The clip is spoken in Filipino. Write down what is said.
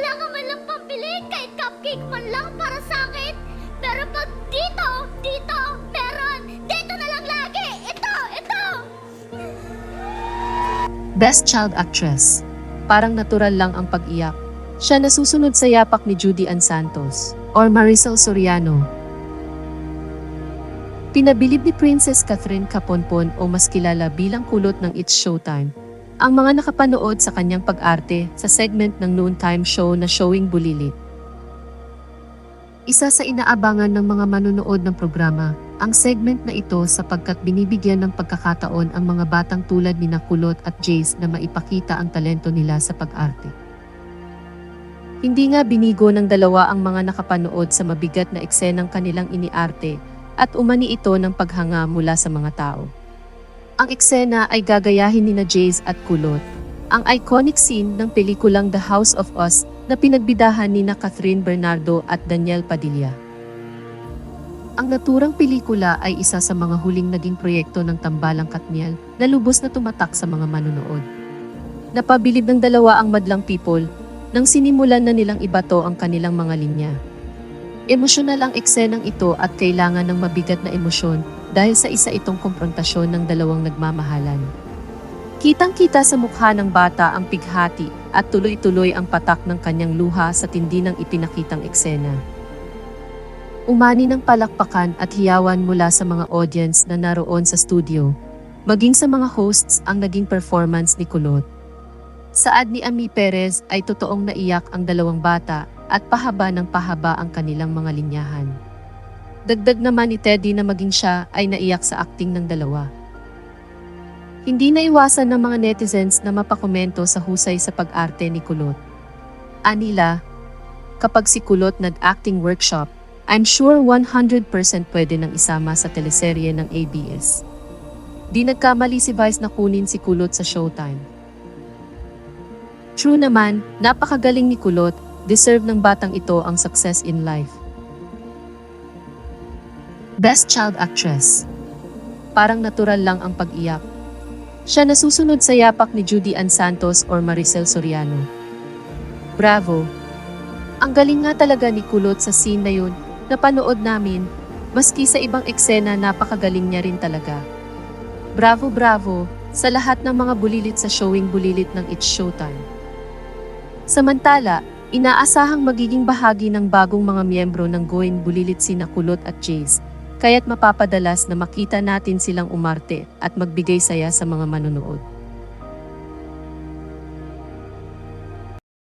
Wala ka man lang pambili kahit cupcake man lang para sa akin. Pero pag dito, dito, meron. Dito na lang lagi. Ito, ito. Best Child Actress. Parang natural lang ang pag-iyak. Siya nasusunod sa yapak ni Judy Ann Santos or Maricel Soriano. Pinabilib ni Princess Catherine Caponpon o mas kilala bilang kulot ng It's Showtime ang mga nakapanood sa kanyang pag-arte sa segment ng noontime show na Showing Bulilit. Isa sa inaabangan ng mga manunood ng programa, ang segment na ito sapagkat binibigyan ng pagkakataon ang mga batang tulad ni Nakulot at Jace na maipakita ang talento nila sa pag-arte. Hindi nga binigo ng dalawa ang mga nakapanood sa mabigat na eksenang kanilang iniarte at umani ito ng paghanga mula sa mga tao. Ang eksena ay gagayahin ni na Jace at Kulot, ang iconic scene ng pelikulang The House of Us na pinagbidahan ni na Catherine Bernardo at Daniel Padilla. Ang naturang pelikula ay isa sa mga huling naging proyekto ng Tambalang Katniel na lubos na tumatak sa mga manunood. Napabilib ng dalawa ang madlang people nang sinimulan na nilang ibato ang kanilang mga linya. Emosyonal ang eksenang ito at kailangan ng mabigat na emosyon dahil sa isa itong komprontasyon ng dalawang nagmamahalan. Kitang-kita sa mukha ng bata ang pighati at tuloy-tuloy ang patak ng kanyang luha sa tindi ng ipinakitang eksena. Umani ng palakpakan at hiyawan mula sa mga audience na naroon sa studio, maging sa mga hosts ang naging performance ni Kulot. Saad ni Ami Perez ay totoong naiyak ang dalawang bata at pahaba ng pahaba ang kanilang mga linyahan. Dagdag naman ni Teddy na maging siya ay naiyak sa acting ng dalawa. Hindi na iwasan ng mga netizens na mapakomento sa husay sa pag-arte ni Kulot. Anila, kapag si Kulot nag-acting workshop, I'm sure 100% pwede nang isama sa teleserye ng ABS. Di nagkamali si Vice na kunin si Kulot sa Showtime. True naman, napakagaling ni Kulot, deserve ng batang ito ang success in life. Best Child Actress Parang natural lang ang pag-iyak. Siya nasusunod sa yapak ni Judy Ann Santos or Maricel Soriano. Bravo! Ang galing nga talaga ni Kulot sa scene na yun, napanood namin, maski sa ibang eksena napakagaling niya rin talaga. Bravo bravo sa lahat ng mga bulilit sa showing bulilit ng It's Showtime. Samantala, inaasahang magiging bahagi ng bagong mga miyembro ng Going Bulilit sina Kulot at Jace, kaya't mapapadalas na makita natin silang umarte at magbigay saya sa mga manonood.